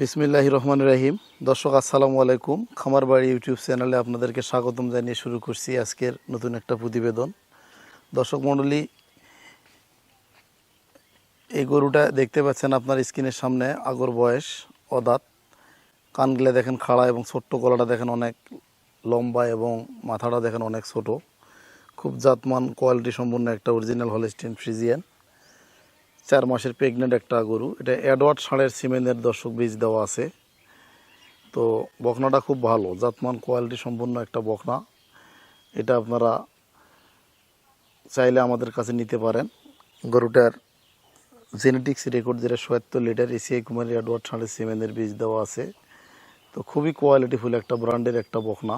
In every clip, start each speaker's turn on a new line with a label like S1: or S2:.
S1: বিসমিল্লাহ রহমান রাহিম। দর্শক, আসসালামু আলাইকুম। খামার বাড়ি ইউটিউব চ্যানেলে আপনাদেরকে স্বাগতম জানিয়ে শুরু করছি আজকের নতুন একটা প্রতিবেদন। দর্শক মণ্ডলী, এই গরুটা দেখতে পাচ্ছেন আপনার স্ক্রিনের সামনে, আগর বয়স, অদাত। কানগুলা দেখেন খাড়া এবং ছোট্ট, গলাটা দেখেন অনেক লম্বা এবং মাথাটা দেখেন অনেক ছোট। খুব জাতমান, কোয়ালিটি সম্পূর্ণ একটা অরিজিনাল হলিস্টিন ফ্রিজিয়ান। চার মাসের প্রেগনেন্ট একটা গরু। এটা অ্যাডওয়ার্ড ষাঁড়ের সিমেন্টের দর্শক বীজ দেওয়া আছে। তো বকনাটা খুব ভালো, জাতমান কোয়ালিটি সম্পূর্ণ একটা বকনা। এটা আপনারা চাইলে আমাদের কাছে নিতে পারেন। গরুটার জেনেটিক্স রেকর্ড যেটা সোয়াত্তর লিটার, এসিআই কুমারী অ্যাডওয়ার্ড ষাঁড়ের সিমেন্টের বীজ দেওয়া আছে। তো খুবই কোয়ালিটিফুল একটা ব্র্যান্ডের একটা বকনা।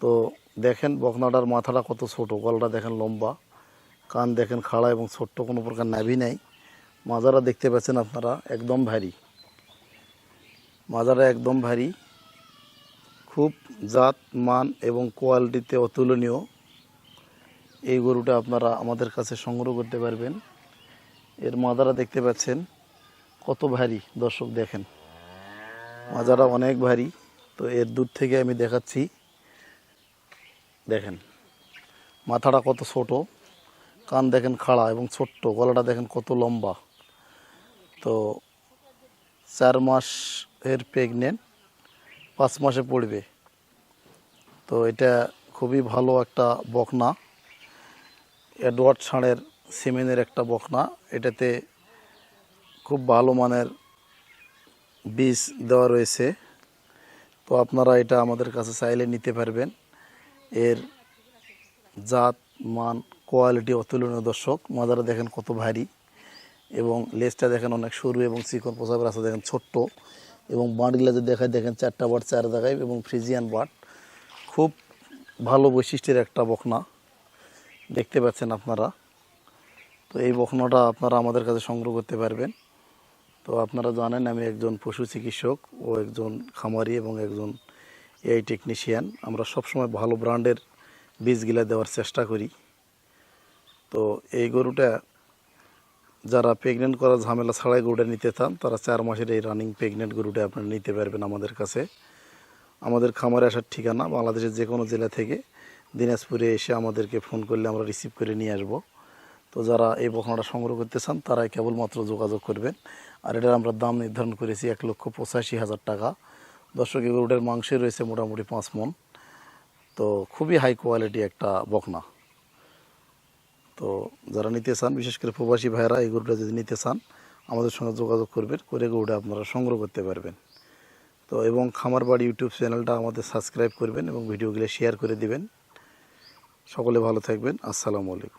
S1: তো দেখেন বকনাটার মাথাটা কত ছোট, গলাটা দেখেন লম্বা। কান দেখেন, খাড়া এবং ছোট্ট কোনো প্রকার নাভি নাই। মাজারা দেখতে পাচ্ছেন আপনারা, একদম ভারী। মাজারা একদম ভারী। খুব জাত, মান এবং কোয়ালিটিতে অতুলনীয়। এই গরুটা আপনারা আমাদের কাছে সংগ্রহ করতে পারবেন। এর মাজারা দেখতে পাচ্ছেন, কত ভারী। দর্শক দেখেন, মাজারা অনেক ভারী। তো এর দূর থেকে আমি দেখাচ্ছি। দেখেন, মাথাটা কত ছোট। কান দেখেন খাড়া এবং ছোট্ট, গলাটা দেখেন কত লম্বা। তো চার মাস এর প্রেগনেন্ট পাঁচ মাসে পড়বে। তো এটা খুবই ভালো একটা বকনা। এডওয়ার্ড ষাঁড়ের সিমেনের একটা বকনা। এটাতে খুব ভালো মানের বীজ দেওয়া রয়েছে। তো আপনারা এটা আমাদের কাছে চাইলে নিতে পারবেন। এর জাত, মান কোয়ালিটি অতুলনীয় দর্শক। মাজারা দেখেন কত ভারী এবং লেজটা দেখেন অনেক সরু এবং চিকন প্রসাবের রাস্তা দেখেন ছোট্ট এবং বাঁটগুলা যদি দেখায় দেখেন চারটা বাট চার দেখায় এবং ফ্রিজিয়ান বাট খুব ভালো বৈশিষ্ট্যের একটা বকনা দেখতে পাচ্ছেন আপনারা। তো এই বকনাটা আপনারা আমাদের কাছে সংগ্রহ করতে পারবেন। তো আপনারা জানেন আমি একজন পশু চিকিৎসক ও একজন খামারি এবং একজন এআই টেকনিশিয়ান আমরা সবসময় ভালো ব্র্যান্ডের বীজগুলা দেওয়ার চেষ্টা করি। তো এই গরুটা যারা প্রেগনেন্ট করার ঝামেলা ছাড়াই গরুটা নিতে চান, তারা চার মাসের এই রানিং প্রেগনেন্ট গরুটা আপনারা নিতে পারবেন আমাদের কাছে। আমাদের খামারে আসার ঠিকানা বাংলাদেশের যে কোনো জেলা থেকে দিনাজপুরে এসে আমাদেরকে ফোন করলে আমরা রিসিভ করে নিয়ে আসব। তো যারা এই বকনাটা সংগ্রহ করতে চান, তারাই কেবলমাত্র যোগাযোগ করবেন। আর এটার আমরা দাম নির্ধারণ করেছি এক লক্ষ পঁচাশি হাজার টাকা। দর্শক গরুটার মাংসে রয়েছে মোটামুটি পাঁচ মন তো খুবই হাই কোয়ালিটি একটা বকনা। তো যারা নিতে চান, বিশেষ করে প্রবাসী ভাইয়েরা এই গরুটা যদি নিতে চান, আমাদের সঙ্গে যোগাযোগ করবেন, করে গরুটা আপনারা সংগ্রহ করতে পারবেন। তো এবং খামার বাড়ি ইউটিউব চ্যানেলটা আমাদের সাবস্ক্রাইব করবেন এবং ভিডিওগুলো শেয়ার করে দিবেন। সকলে ভালো থাকবেন। আসসালামু আলাইকুম।